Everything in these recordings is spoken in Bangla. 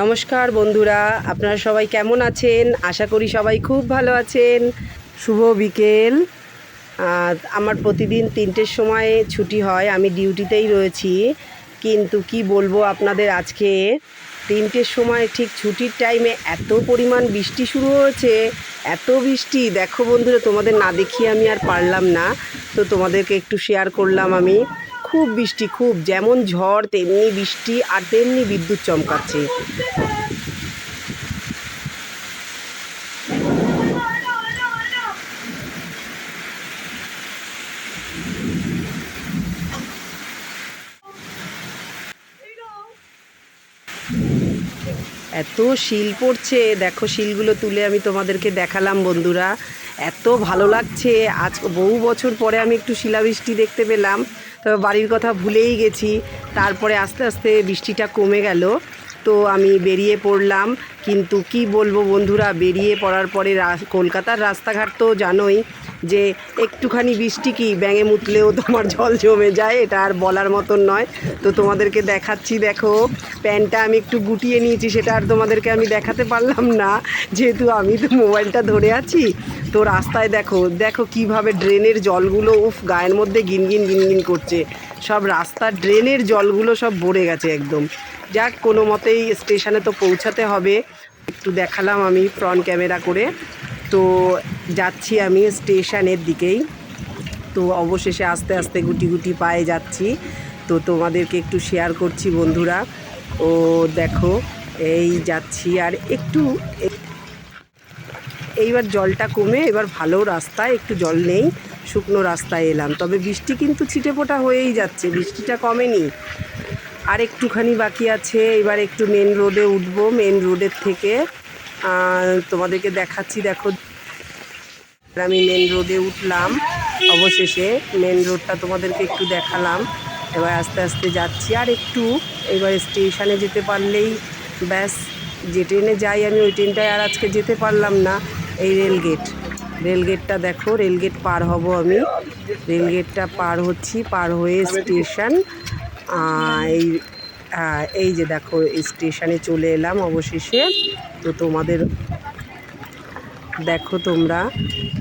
নমস্কার বন্ধুরা, আপনারা সবাই কেমন আছেন? আশা করি সবাই খুব ভালো আছেন। শুভ বিকেল। আমার প্রতিদিন তিনটের সময় ছুটি হয়, আমি ডিউটিতেই রয়েছি। কিন্তু কি বলব আপনাদের আজকে? তিনটের সময় ঠিক ছুটির টাইমে এত পরিমাণ বৃষ্টি শুরু হয়েছে, এত বৃষ্টি। দেখো বন্ধুরা, তোমাদের না দেখিয়ে আমি আর পারলাম না। তো তোমাদেরকে একটু শেয়ার করলাম আমি। খুব বৃষ্টি, খুব যেমন ঝড় তেমনি বৃষ্টি আর তেমনি বিদ্যুৎ চমকাচ্ছে। এত শিল পড়ছে, দেখো শিলগুলো তুলে আমি তোমাদেরকে দেখালাম বন্ধুরা। এত ভালো লাগছে, আজ বহু বছর পরে আমি একটু শিলাবৃষ্টি দেখতে পেলাম। তবে বাড়ির কথা ভুলেই গেছি। তারপরে আস্তে আস্তে বৃষ্টিটা কমে গেল। তো আমি বেরিয়ে পড়লাম। কিন্তু কি বলব বন্ধুরা, বেরিয়ে পড়ার পরে কলকাতার রাস্তাঘাট তো জানোই যে একটুখানি বৃষ্টি কি ব্যাঙে মুতলেও তোমার জল জমে যায়, এটা আর বলার মতন নয়। তো তোমাদেরকে দেখাচ্ছি, দেখো প্যান্টটা আমি একটু গুটিয়ে নিয়েছি, সেটা আর তোমাদেরকে আমি দেখাতে পারলাম না। যেহেতু আমি তো মোবাইলটা ধরে আছি, তো রাস্তায় দেখো দেখো কীভাবে ড্রেনের জলগুলো, উফ, গায়ের মধ্যে গিনগিন গিনগিন করছে। সব রাস্তার ড্রেনের জলগুলো সব ভরে গেছে একদম। যাক, কোনো মতেই স্টেশনে তো পৌঁছাতে হবে। একটু দেখালাম আমি ফ্রন্ট ক্যামেরা করে। তো যাচ্ছি আমি স্টেশনের দিকেই। তো অবশেষে আস্তে আস্তে গুটি গুটি পায়ে যাচ্ছি। তো তোমাদেরকে একটু শেয়ার করছি বন্ধুরা। ও দেখো, এই যাচ্ছি আর একটু এইবার জলটা কমে, এবার ভালো রাস্তায় একটু জল নেই, শুকনো রাস্তায় এলাম। তবে বৃষ্টি কিন্তু ছিটে ফোটা হয়েই যাচ্ছে, বৃষ্টিটা কমেনি। আর একটুখানি বাকি আছে, এবার একটু মেন রোডে উঠবো। মেন রোডের থেকে তোমাদেরকে দেখাচ্ছি, দেখো। আমি মেন রোডে উঠলাম। অবশেষে মেন রোডটা তোমাদেরকে একটু দেখালাম। এবার আস্তে আস্তে যাচ্ছি। আর একটু এবার স্টেশনে যেতে পারলেই ব্যাস, যে ট্রেনে যাই আমি, ওই ট্রেনটায় আর আজকে যেতে পারলাম না। এই রেলগেট রেলগেটটা দেখো রেলগেট পার হব আমি। রেলগেটটা পার হচ্ছি, পার হয়ে স্টেশন এই এই যে দেখো স্টেশনে চলে এলাম অবশেষে। তো তোমাদের দেখো তোমরা,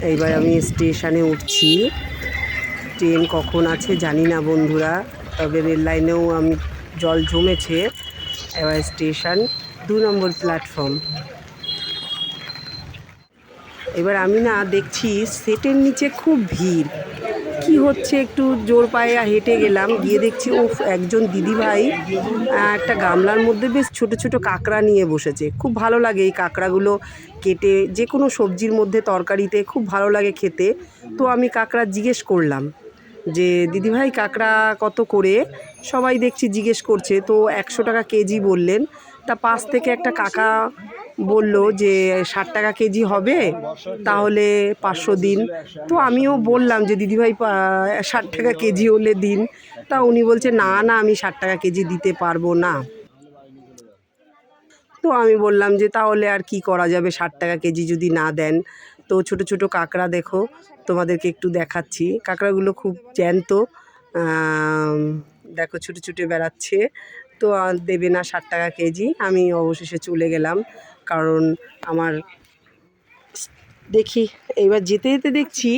এইবার আমি স্টেশনে উঠছি। ট্রেন কখন আছে জানি না বন্ধুরা, তবে রেল লাইনেও আমি জল জমেছে। এবার স্টেশন দু নম্বর প্ল্যাটফর্ম এবার আমি না দেখছি সেটের নিচে খুব ভিড়। কি হচ্ছে? একটু জোর পায়ে হেঁটে গেলাম, গিয়ে দেখছি ও একজন দিদিভাই একটা গামলার মধ্যে বেশ ছোট ছোট কাঁকড়া নিয়ে বসেছে। খুব ভালো লাগে এই কাঁকড়াগুলো কেটে, যে কোনো সবজির মধ্যে তরকারিতে খুব ভালো লাগে খেতে। তো আমি কাঁকড়া জিজ্ঞেস করলাম যে, দিদিভাই, কাঁকড়া কত করে? সবাই দেখছি জিজ্ঞেস করছে। তো একশো টাকা কেজি বললেন। তা পাশ থেকে একটা কাকা বলল যে ষাট টাকা কেজি হবে, তাহলে পাঁচশো দিন। তো আমিও বললাম যে, দিদিভাই ষাট টাকা কেজি হলে দিন। তা উনি বলছে, না না, আমি ষাট টাকা কেজি দিতে পারব না। তো আমি বললাম যে, তাহলে আর কি করা যাবে? ষাট টাকা কেজি যদি না দেন। তো ছোট ছোট কাঁকড়া দেখো, তোমাদেরকে একটু দেখাচ্ছি। কাঁকড়াগুলো খুব জ্যান্ত দেখো ছুটে ছুটে বেড়াচ্ছে। তো দেবে না ষাট টাকা কেজি। আমি অবশেষে চলে গেলাম। কারণ আমার দেখি, এইবার যেতে যেতে দেখছি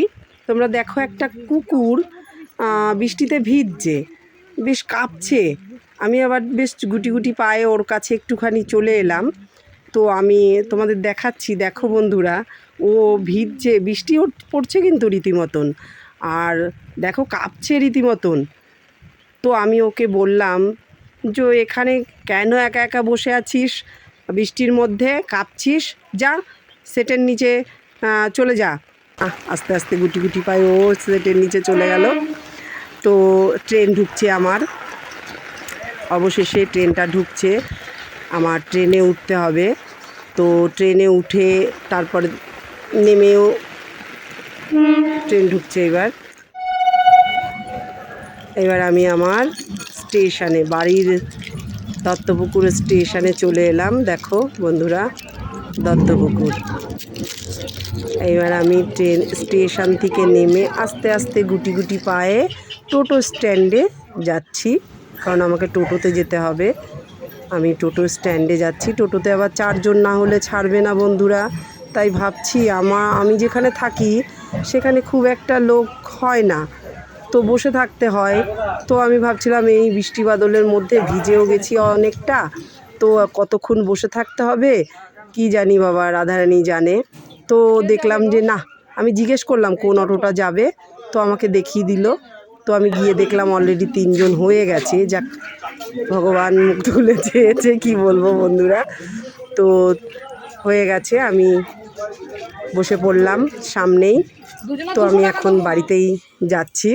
তোমরা দেখো একটা কুকুর বৃষ্টিতে ভিজছে, বেশ কাঁপছে। আমি আবার বেশ গুটি গুটি পায়ে ওর কাছে একটুখানি চলে এলাম। তো আমি তোমাদের দেখাচ্ছি, দেখো বন্ধুরা, ও ভিজছে, বৃষ্টি পড়ছে কিন্তু রীতিমতন। আর দেখো কাঁপছে রীতিমতন। তো আমি ওকে বললাম যে এখানে কেন একা একা বসে আছিস? বৃষ্টির মধ্যে কাঁপছিস, যা, সেটের নিচে চলে যা। আস্তে আস্তে গুটি গুটি পায়ে ও সেটের নিচে চলে গেল। তো ট্রেন ঢুকছে আমার। অবশেষে ট্রেনটা ঢুকছে। আমার ট্রেনে উঠতে হবে। তো ট্রেনে উঠে তারপর নেমেও ট্রেন ঢুকছে এবার। এবার আমি আমার স্টেশনে, বাড়ির দত্তপুকুর স্টেশনে চলে এলাম। দেখো বন্ধুরা, দত্তপুকুর। এবার আমি ট্রেন স্টেশন থেকে নেমে আস্তে আস্তে গুটি গুটি পায়ে টোটো স্ট্যান্ডে যাচ্ছি। কারণ আমাকে টোটোতে যেতে হবে। আমি টোটো স্ট্যান্ডে যাচ্ছি। টোটোতে আবার চারজন না হলে ছাড়বে না বন্ধুরা। তাই ভাবছি আমা, আমি যেখানে থাকি, সেখানে খুব একটা লোক হয় না। তো বসে থাকতে হয়। তো আমি ভাবছিলাম এই বৃষ্টি বাদলের মধ্যে ভিজেও গেছি অনেকটা। তো কতক্ষণ বসে থাকতে হবে? কি জানি বাবা, রাধারানী জানে। তো দেখলাম যে না, আমি জিজ্ঞেস করলাম কোন অটোটা যাবে। তো আমাকে দেখিয়ে দিল। তো আমি গিয়ে দেখলাম অলরেডি তিনজন হয়ে গেছে। যাক, ভগবান মুখ তুলে চেয়েছে, কী বলব বন্ধুরা। তো হয়ে গেছে, আমি বসে পড়লাম সামনেই। তো আমি এখন বাড়িতেই যাচ্ছি।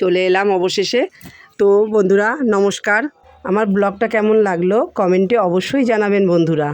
চলে এলাম অবশেষে। তো বন্ধুরা নমস্কার। আমার ব্লগটা কেমন লাগল কমেন্টে অবশ্যই জানাবেন বন্ধুরা।